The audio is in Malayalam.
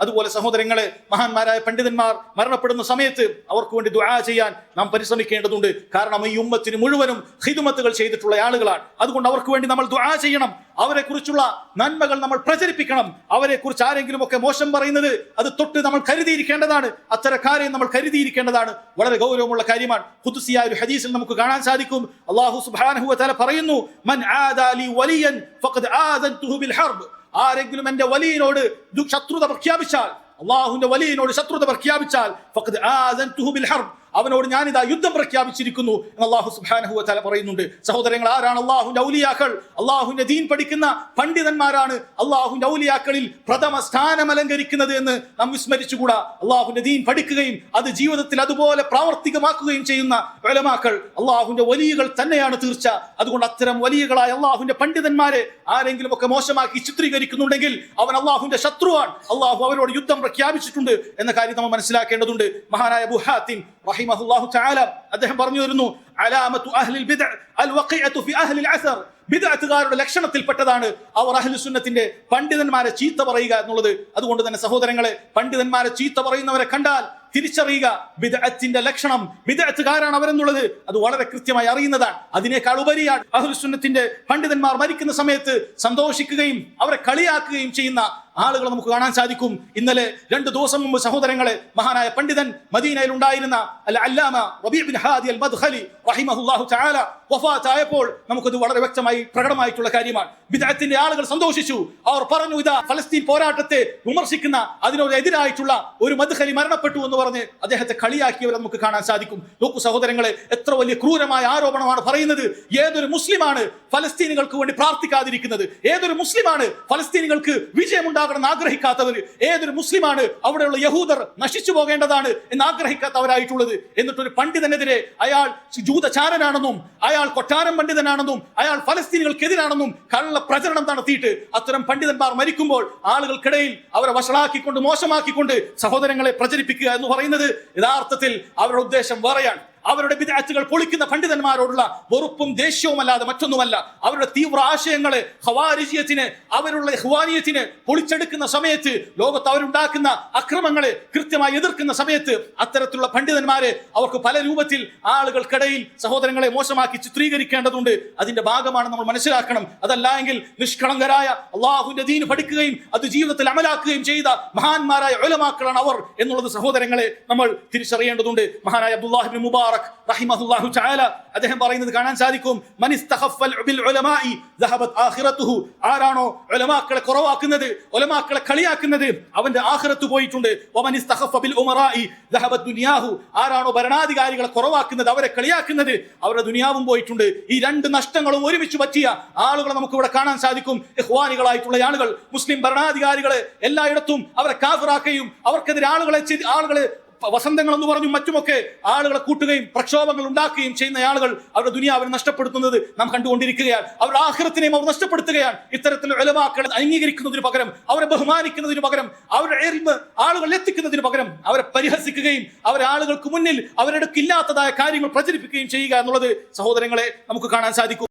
അതുപോലെ സഹോദരങ്ങളെ മഹാന്മാരായ പണ്ഡിതന്മാർ മരണപ്പെടുന്ന സമയത്ത് അവർക്ക് വേണ്ടി ദുആ ചെയ്യാൻ നാം പരിശ്രമിക്കേണ്ടതുണ്ട്. കാരണം ഈ ഉമ്മത്തിന് മുഴുവനും ഹിദുമത്തുകൾ ചെയ്തിട്ടുള്ള ആളുകളാണ്. അതുകൊണ്ട് അവർക്ക് വേണ്ടി നമ്മൾ ദുആ ചെയ്യണം. അവരെ കുറിച്ചുള്ള നന്മകൾ നമ്മൾ പ്രചരിപ്പിക്കണം. അവരെ കുറിച്ച് ആരെങ്കിലും ഒക്കെ മോശം പറയുന്നത് അത് തൊട്ട് നമ്മൾ കരുതിയിരിക്കേണ്ടതാണ്. അത്തരക്കാരെ നമ്മൾ കരുതിയിരിക്കേണ്ടതാണ്. വളരെ ഗൗരവമുള്ള കാര്യമാണ്. കുത്തുസിയായ ഒരു ഹദീസിൽ നമുക്ക് കാണാൻ സാധിക്കും. അള്ളാഹു സുബാനഹു തല പറയുന്നു മൻ ആദാലി വലിയൻ ഫഖദ് ആദൻതുഹു ബിൽ ഹർബ്. ആരെങ്കിലും എന്റെ വലിയനോട് ശത്രുത പ്രഖ്യാപിച്ചാൽ അള്ളാഹുവിന്റെ വലിയനോട് ശത്രുത പ്രഖ്യാപിച്ചാൽ അവനോട് ഞാനിതാ യുദ്ധം പ്രഖ്യാപിച്ചിരിക്കുന്നു എന്ന് അള്ളാഹു സുബ്ഹാനഹു തല പറയുന്നുണ്ട്. സഹോദരങ്ങൾ ആരാണ് അള്ളാഹു ഔലിയാക്കൾ? അള്ളാഹുവിന്റെ ദീൻ പഠിക്കുന്ന പണ്ഡിതന്മാരാണ് അള്ളാഹു ഔലിയാക്കളിൽ പ്രഥമ സ്ഥാനം അലങ്കരിക്കുന്നത് എന്ന് നാം വിസ്മരിച്ചുകൂടാ. അള്ളാഹുവിന്റെ ദീൻ പഠിക്കുകയും അത് ജീവിതത്തിൽ അതുപോലെ പ്രാവർത്തികമാക്കുകയും ചെയ്യുന്ന ഉലമാക്കൾ അള്ളാഹുവിന്റെ വലിയകൾ തന്നെയാണ് തീർച്ച. അതുകൊണ്ട് അത്തരം വലിയകളായ അള്ളാഹുവിന്റെ പണ്ഡിതന്മാരെ ആരെങ്കിലും ഒക്കെ മോശമാക്കി ചിത്രീകരിക്കുന്നുണ്ടെങ്കിൽ അവൻ അള്ളാഹുവിന്റെ ശത്രുവാണ്. അള്ളാഹു അവരോട് യുദ്ധം പ്രഖ്യാപിച്ചിട്ടുണ്ട് എന്ന കാര്യം നമ്മൾ മനസ്സിലാക്കേണ്ടതുണ്ട്. മഹാനായ ബുഹാത്തിൻ റഹിമഹുല്ലാഹു തആല അദ്ദേഹം പറഞ്ഞു വരുന്നു അലാമത്തു അഹ്ലിൽ ബിദ്അ അൽ വഖിഅത്തു ഫി അഹ്ലിൽ അസർ. ബിദ്അത്തുകാരുടെ ലക്ഷണത്തിൽപ്പെട്ടതാണ് അവർ അഹ്ലു സുന്നത്തിന്റെ പണ്ഡിതന്മാരെ ചീത്ത പറയുക എന്നുള്ളത്. അതുകൊണ്ട് തന്നെ സഹോദരങ്ങളെ പണ്ഡിതന്മാരെ ചീത്ത പറയുന്നവരെ കണ്ടാൽ തിരിച്ചറിയുക ബിദഅത്തിന്റെ ലക്ഷണം ബിദഅത്തുകാരാണ് അവരെന്നുള്ളത്. അത് വളരെ കൃത്യമായി അറിയുന്നതാണ്. അതിനേക്കാൾ ഉപരിയാണ് അഹ്ലുസുന്നത്തിന്റെ പണ്ഡിതന്മാർ മരിക്കുന്ന സമയത്ത് സന്തോഷിക്കുകയും അവരെ കളിയാക്കുകയും ചെയ്യുന്ന ആളുകളെ നമുക്ക് കാണാൻ സാധിക്കും. ഇന്നലെ രണ്ട് ദിവസം മുമ്പ് സഹോദരങ്ങളെ മഹാനായ പണ്ഡിതൻ മദീനയിൽ ഉണ്ടായിരുന്ന അല്ല അല്ലാമ റബീ ബിൻ ഹാദി അൽ മദ്ഖലി റഹിമഹുല്ലാഹു തആല വഫാത്തായപ്പോൾ നമുക്കത് വളരെ വ്യക്തമായി പ്രകടമായിട്ടുള്ള കാര്യമാണ്. ബിദ്അത്തിന്റെ ആളുകൾ സന്തോഷിച്ചു. അവർ പറഞ്ഞു ഇതാ ഫലസ്തീൻ പോരാട്ടത്തെ വിമർശിക്കുന്ന അതിനോട് എതിരായിട്ടുള്ള ഒരു മദ്ഖലി മരണപ്പെട്ടു എന്ന് പറഞ്ഞ് അദ്ദേഹത്തെ കളിയാക്കിയവരെ നമുക്ക് കാണാൻ സാധിക്കും. നോക്കൂ സഹോദരങ്ങളെ എത്ര വലിയ ക്രൂരമായ ആരോപണമാണ് പറയുന്നത്. ഏതൊരു മുസ്ലിമാണ് ഫലസ്തീനികൾക്ക് വേണ്ടി പ്രാർത്ഥിക്കാതിരിക്കുന്നത്? ഏതൊരു മുസ്ലിമാണ് ഫലസ്തീനികൾക്ക് വിജയമുണ്ടാകണം എന്ന് ആഗ്രഹിക്കാത്തവർ ഏതൊരു മുസ്ലിമാണ് അവിടെയുള്ള യഹൂദർ നശിച്ചു പോകേണ്ടതാണ് എന്ന് ആഗ്രഹിക്കാത്തവരായിട്ടുള്ളത്. എന്നിട്ടൊരു പണ്ഡിതനെതിരെ അയാൾ ജൂതചാരനാണെന്നും അയാൾ കൊട്ടാരം പണ്ഡിതനാണെന്നും അയാൾ ഫലസ്തീനികൾക്കെതിരാണെന്നും കള്ള പ്രചരണം നടത്തിയിട്ട് അത്തരം പണ്ഡിതന്മാർ മരിക്കുമ്പോൾ ആളുകൾക്കിടയിൽ അവരെ വഷളാക്കിക്കൊണ്ട് മോശമാക്കിക്കൊണ്ട് സഹോദരങ്ങളെ പ്രചരിപ്പിക്കുക എന്ന് പറയുന്നത് യഥാർത്ഥത്തിൽ അവരുടെ ഉദ്ദേശം വേറെയാണ്. അവരുടെ വിദഗ്ധകൾ പൊളിക്കുന്ന പണ്ഡിതന്മാരോടുള്ള വെറുപ്പും ദേഷ്യവും അല്ലാതെ മറ്റൊന്നുമല്ല. അവരുടെ തീവ്ര ആശയങ്ങളെ ഹവാരിജിയത്തിന് അവരുടെ ഹുവാനിയത്തിന് പൊളിച്ചെടുക്കുന്ന സമയത്ത് ലോകത്ത് അവരുണ്ടാക്കുന്ന അക്രമങ്ങളെ കൃത്യമായി എതിർക്കുന്ന സമയത്ത് അത്തരത്തിലുള്ള പണ്ഡിതന്മാരെ അവർക്ക് പല രൂപത്തിൽ ആളുകൾക്കിടയിൽ സഹോദരങ്ങളെ മോശമാക്കി ചിത്രീകരിക്കേണ്ടതുണ്ട്. അതിന്റെ ഭാഗമാണ് നമ്മൾ മനസ്സിലാക്കണം. അതല്ല എങ്കിൽ നിഷ്കളങ്കരായ അള്ളാഹുവിന്റെ ദീന് പഠിക്കുകയും അത് ജീവിതത്തിൽ അമലാക്കുകയും ചെയ്ത മഹാന്മാരായ ഒലമാക്കളാണ് അവർ എന്നുള്ളത് സഹോദരങ്ങളെ നമ്മൾ തിരിച്ചറിയേണ്ടതുണ്ട്. മഹാനായ അബ്ദുല്ലാഹിബിൻ മുബാറക് റഹിമഹുല്ലാഹു തആല. അദ്ദേഹം പറയുന്നത് കാണാൻ സാധിക്കും ആരാണോ ഉലമാക്കളെ കുറവാക്കുന്നത് ഉലമാക്കളെ കളിയാക്കുന്നത്? അവന്റെ ആഖിറത്ത് പോയിട്ടുണ്ട്. ആരാണോ ഭരണാധികാരികളെ കുറവാക്കുന്നത് അവരെ കളിയാക്കുന്നത്? അവരുടെ ദുനിയാവും പോയിട്ടുണ്ട്. ഈ രണ്ട് നഷ്ടങ്ങളും ഒരുമിച്ച് പറ്റിയ ആളുകളെ നമുക്ക് ഇവിടെ കാണാൻ സാധിക്കും. ഇഹ്വാനികളായിട്ടുള്ള ആളുകൾ മുസ്ലിം ഭരണാധികാരികളെ എല്ലായിടത്തും അവരെ കാഫിറാക്കുകയും അവർക്കെതിരെ ആളുകളെ ആളുകളെ വസന്തങ്ങൾ എന്ന് പറഞ്ഞു മറ്റുമൊക്കെ ആളുകളെ കൂട്ടുകയും പ്രക്ഷോഭങ്ങൾ ഉണ്ടാക്കുകയും ചെയ്യുന്ന ആളുകൾ അവരുടെ ദുനിയാവിനെ നഷ്ടപ്പെടുത്തുന്നത് നാം കണ്ടുകൊണ്ടിരിക്കുകയാണ്. അവരുടെ ആഹ്റത്തിനെയും അവർ നഷ്ടപ്പെടുത്തുകയാണ്. ഇത്തരത്തിൽ ഉലമാക്കളെ അംഗീകരിക്കുന്നതിന് പകരം അവരെ ബഹുമാനിക്കുന്നതിന് പകരം അവരുടെ എൽമ് ആളുകൾ എത്തിക്കുന്നതിന് പകരം അവരെ പരിഹസിക്കുകയും അവരെ ആളുകൾക്ക് മുന്നിൽ അവരുടെ ഇല്ലാത്തതായ കാര്യങ്ങൾ പ്രചരിപ്പിക്കുകയും ചെയ്യുക എന്നുള്ളത് സഹോദരങ്ങളെ നമുക്ക് കാണാൻ സാധിക്കും.